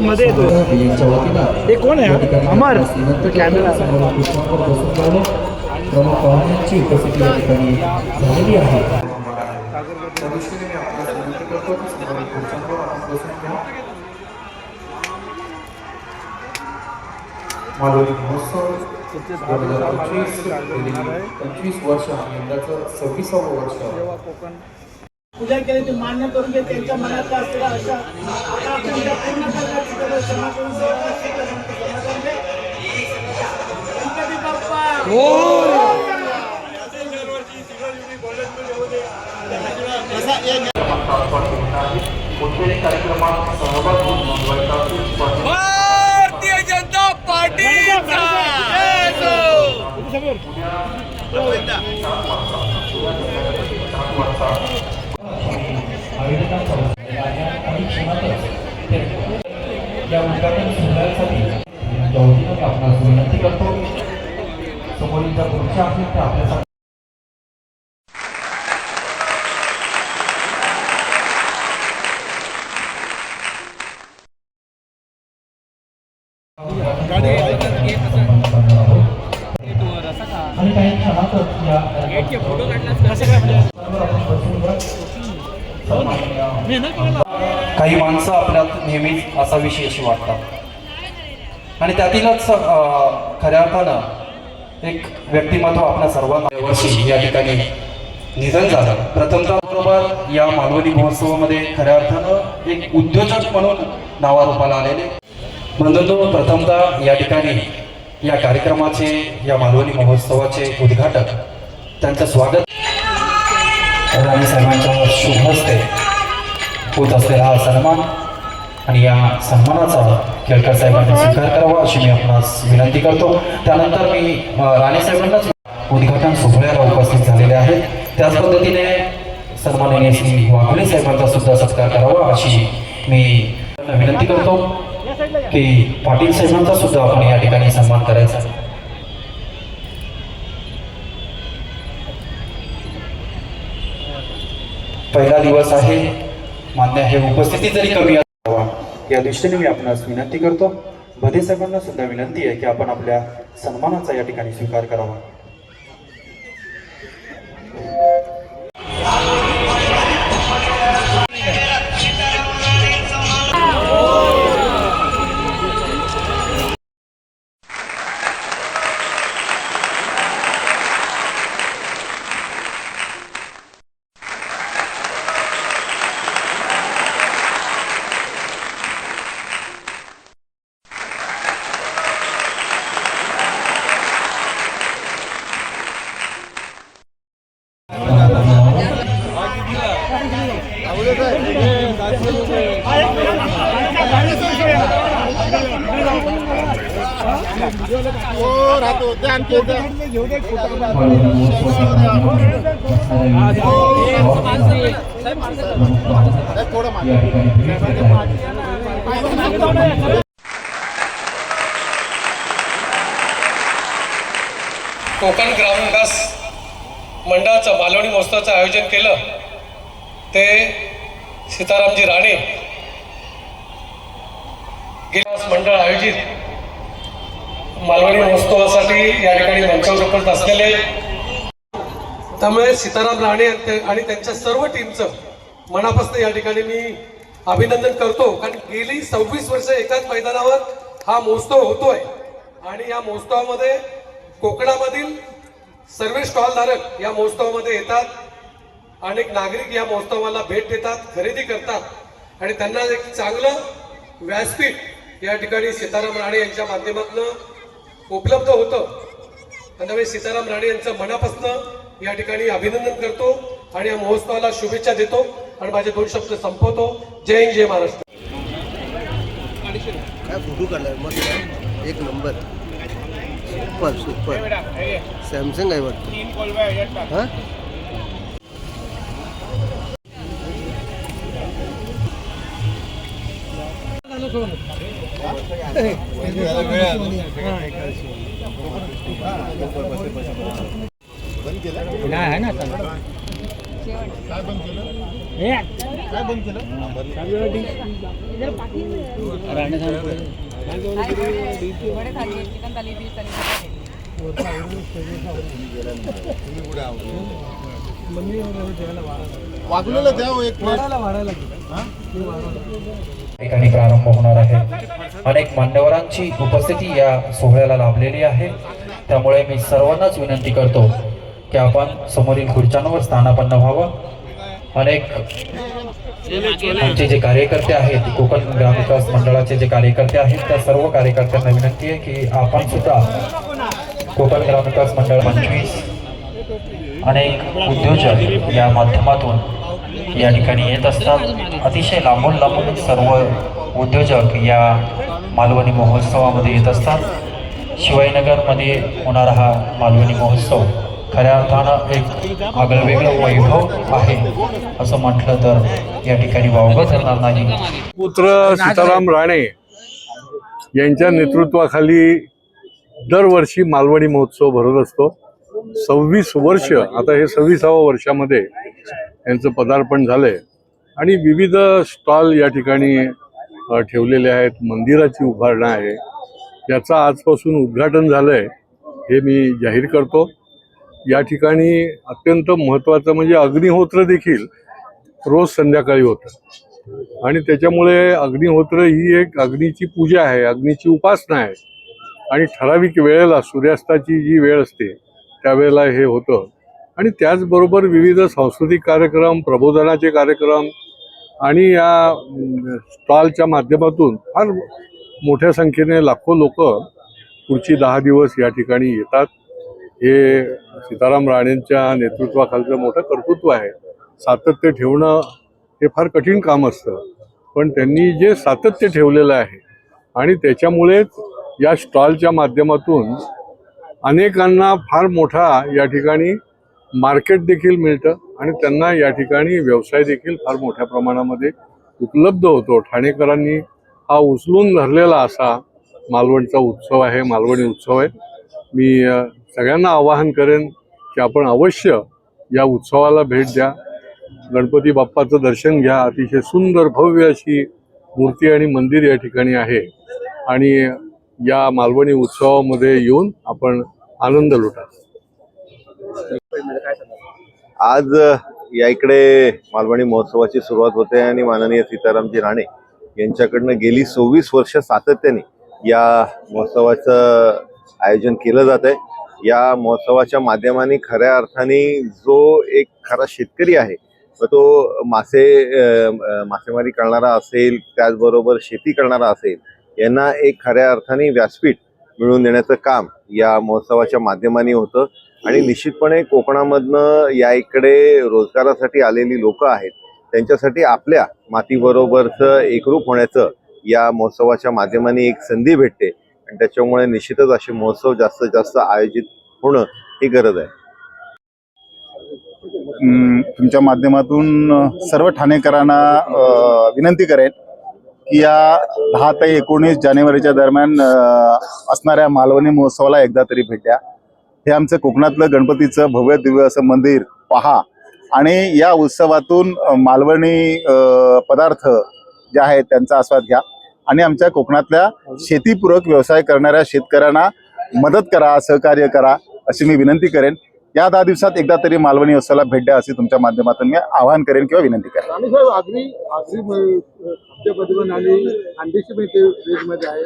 मध्ये येतो हे कोण आहे? अमर. कॅमेरा. प्रमुख पाहुण्यांची उपस्थिती या ठिकाणी झालेली आहे. मालवणी महोत्सव. दोन हजार पंचवीस पंचवीस वर्ष आणि यंदाचं सव्वीसावं वर्ष पूजा केली ती मान्य करून घे त्यांच्या मनात पूर्ण करण्याची नसते तर समाजात दे. गणपती बाप्पा! कोणत्याही कार्यक्रमात आपणास विनंती करतो समोरील ज्या खुर्च्या आहेत त्या आपल्यासाठी आणि काही क्षणातच या काही माणसं आपल्यात नेहमीच असा विशेष वाटतात. आणि त्यातीलच खऱ्या अर्थानं एक व्यक्तिमत्व आपल्या सर्वांना वर्षी या ठिकाणी निधन झालं. प्रथमता बरोबर या मालवणी महोत्सवामध्ये खऱ्या अर्थानं एक उद्योजक म्हणून नावारूपाला आलेले. म्हणून प्रथमता या ठिकाणी या कार्यक्रमाचे या मालवणी महोत्सवाचे उद्घाटक त्यांचं स्वागत. राणी साहेबांच्या शुभ हस्ते होत असलेला हा सन्मान आणि या सन्मानाचा केळकर साहेबांनी स्वीकार करावा अशी मी आपणास विनंती करतो. त्यानंतर मी राणे साहेबांनाच उद्घाटन सोहळ्याला उपस्थित झालेले आहेत. त्याच पद्धतीने सन्माननीय श्री वाघोले साहेबांचा सुद्धा सत्कार करावा अशी मी विनंती करतो की पाटील साहेबांचा सुद्धा आपण या ठिकाणी सन्मान करायचा. पहिला दिवस आहे. मान्य आहे उपस्थिती जरी कमी या दृष्टीने मी आपणास विनंती करतो. भदे साहेबांना सुद्धा विनंती आहे की आपण आपल्या सन्मानाचा या ठिकाणी स्वीकार करावा. या कोकण ग्रामविकास मंडळाचं मालवणी महोत्सवाचं आयोजन केलं ते सीतारामजी राणे. गिलास मंडळ आयोजित मालवणी महोत्सवासाठी या ठिकाणी मंचावर उपस्थित असलेले. त्यामुळे सीताराम राणे आणि आणि त्यांच्या सर्व टीमचं मनापासून या ठिकाणी मी अभिनंदन करतो. कारण गेली सव्वीस वर्ष एकाच मैदानावर हा महोत्सव होतोय. आणि या महोत्सवामध्ये कोकणामधील सर्व स्टॉलधारक या महोत्सवामध्ये येतात. अनेक नागरिक या महोत्सवाला भेट देतात खरेदी करतात. आणि त्यांना एक चांगलं व्यासपीठ या ठिकाणी सीताराम राणे यांच्या माध्यमातून उपलब्ध होतं. त्यामुळे सीताराम राणे यांचं मनापासून या ठिकाणी अभिनंदन करतो आणि या महोत्सवाला शुभेच्छा देतो आणि माझे दोन शब्द संपवतो. जय हिंद जय महाराष्ट्र. काय फोटो काढलाय? मस्त. एक नंबर. Super super. सॅमसंग आहे वाटतं. हा? चिकन थाली थाली आहे. वागलेलं द्या हो एक प्लेट ठिकाणी प्रारंभ होणार आहे. अनेक मान्यवरांची उपस्थिती या सोहळ्याला लाभलेली आहे. त्यामुळे मी सर्वांनाच विनंती करतो की आपण समोरील खुर्च्यांवर स्थानापन्न व्हावं. अनेक आमचे जे कार्यकर्ते आहेत कोकण ग्रामविकास मंडळाचे जे कार्यकर्ते आहेत त्या सर्व कार्यकर्त्यांना विनंती आहे की आपण सुद्धा कोकण ग्रामविकास मंडळ पंचवीस अनेक उद्योजक या माध्यमातून या ठिकाणी येत असतात. अतिशय लांबून लांबून सर्व उद्योजक या मालवणी महोत्सवामध्ये येत असतात. शिवाजीनगरमध्ये होणारा हा मालवणी महोत्सव. खऱ्या अर्थानं एक आगळं वेगळं वैभव आहे असं म्हटलं तर या ठिकाणी वावगं ठरणार नाही. पुत्र सीताराम राणे यांच्या नेतृत्वाखाली दरवर्षी मालवणी महोत्सव भरत असतो. सव्वीस वर्ष आता हे सव्वीसावं वर्षामध्ये यांचं पदार्पण झालंय. आणि विविध स्टॉल या ठिकाणी ठेवलेले आहेत. मंदिराची उभारणं आहे. याचं आजपासून उद्घाटन झालंय हे मी जाहीर करतो. या ठिकाणी अत्यंत महत्त्वाचं म्हणजे अग्निहोत्र देखील रोज संध्याकाळी होतं. आणि त्याच्यामुळे अग्निहोत्र ही एक अग्नीची पूजा आहे अग्नीची उपासना आहे. आणि ठराविक वेळेला सूर्यास्ताची जी वेळ असते त्यावेळेला हे होतं. आणि त्याचबरोबर विविध सांस्कृतिक कार्यक्रम प्रबोधनाचे कार्यक्रम आणि या स्टॉलच्या माध्यमातून फार मोठ्या संख्येने लाखो लोक पुढची दहा दिवस या ठिकाणी येतात. हे सीताराम राणेंच्या नेतृत्वाखालचं मोठं कर्तृत्व आहे. सातत्य ठेवणं हे फार कठीण काम असतं. पण त्यांनी जे सातत्य ठेवलेलं आहे आणि त्याच्यामुळेच या स्टॉलच्या माध्यमातून अनेकांना फार मोठा या ठिकाणी मार्केट देखील मिळतं आणि त्यांना या ठिकाणी व्यवसाय देखील फार मोठ्या प्रमाणामध्ये उपलब्ध होतो. ठाणेकरांनी हा उचलून धरलेला असा मालवणचा उत्सव आहे मालवणी उत्सव आहे. मी सगळ्यांना आवाहन करेन की आपण अवश्य या उत्सवाला भेट द्या. गणपती बाप्पाचं दर्शन घ्या. अतिशय सुंदर भव्य अशी मूर्ती आणि मंदिर या ठिकाणी आहे. आणि या मालवणी उत्सवामध्ये येऊन आपण आनंद लुटा आज या इकडे मालवणी महोत्सवाची सुरुवात होते आणि माननीय सीतारामजी राणे यांच्याकडनं गेली सव्वीस वर्ष सातत्याने या महोत्सवाचं आयोजन केलं जात आहे. या महोत्सवाच्या माध्यमाने खऱ्या अर्थाने जो एक खरा शेतकरी आहे तो मासे मासेमारी करणारा असेल त्याचबरोबर शेती करणारा असेल यांना एक खऱ्या अर्थाने व्यासपीठ मिळवून देण्याचं काम या महोत्सवाच्या माध्यमाने होतं. आणि निश्चितपणे कोकणामधनं या इकडे रोजगारासाठी आलेली लोक आहेत. त्यांच्यासाठी आपल्या मातीबरोबरचं एकरूप होण्याचं या महोत्सवाच्या माध्यमाने एक संधी भेटते. आणि त्याच्यामुळे निश्चितच असे महोत्सव जास्तीत जास्त आयोजित होणं ही गरज आहे. अं, तुमच्या माध्यमातून सर्व ठाणेकरांना विनंती करेन की या दहा ते एकोणीस जानेवारीच्या दरम्यान असणाऱ्या मालवणी महोत्सवाला एकदा तरी भेट द्या. हे आमचं कोकणातलं गणपतीचं भव्य दिव्य असं मंदिर पहा. आणि या उत्सवातून मालवणी पदार्थ जे आहेत त्यांचा आस्वाद घ्या. आणि आमच्या कोकणातल्या शेतीपूरक व्यवसाय करणाऱ्या शेतकऱ्यांना मदत करा सहकार्य करा अशी मी विनंती करेन. या दहा दिवसात एकदा तरी मालवणी उत्सवाला भेट द्या अशी तुमच्या माध्यमातून मी आवाहन करेन किंवा विनंती करेन. आणि साहेब आगरी आगरी आणि अंडीची आहे.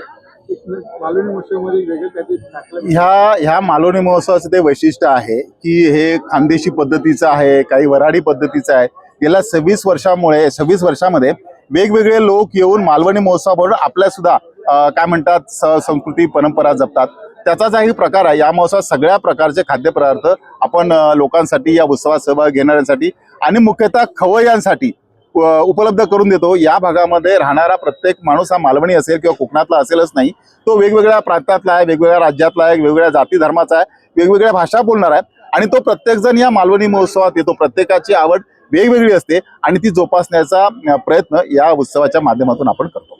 मालवणी महोत्सवामध्ये वेगळं काहीतरी टाकलं ह्या ह्या मालवणी महोत्सवाचं ते वैशिष्ट्य आहे की हे खानदेशी पद्धतीचं आहे काही वराडी पद्धतीचं आहे. गेल्या सव्वीस वर्षामुळे सव्वीस वर्षामध्ये वेगवेगळे लोक येऊन मालवणी महोत्सवाबरोबर आपल्या सुद्धा काय म्हणतात स- संस्कृती परंपरा जपतात. त्याचाच हा प्रकार आहे. या महोत्सवात सगळ्या प्रकारचे खाद्यपदार्थ आपण लोकांसाठी या उत्सवात सहभाग घेणाऱ्यांसाठी आणि मुख्यतः खवय्यांसाठी उपलब्ध करून देतो. या भागामध्ये राहणारा प्रत्येक माणूस हा मालवणी असेल किंवा कोकणातला असेलच नाही. तो वेगवेगळ्या प्रांतातला आहे वेगवेगळ्या राज्यातला आहे वेगवेगळ्या जाती धर्माचा आहे वेगवेगळ्या भाषा बोलणार आहे. आणि तो प्रत्येकजण या मालवणी महोत्सवात येतो. प्रत्येकाची आवड वेगवेगळी असते आणि ती जोपासण्याचा प्रयत्न या उत्सवाच्या माध्यमातून आपण करतो.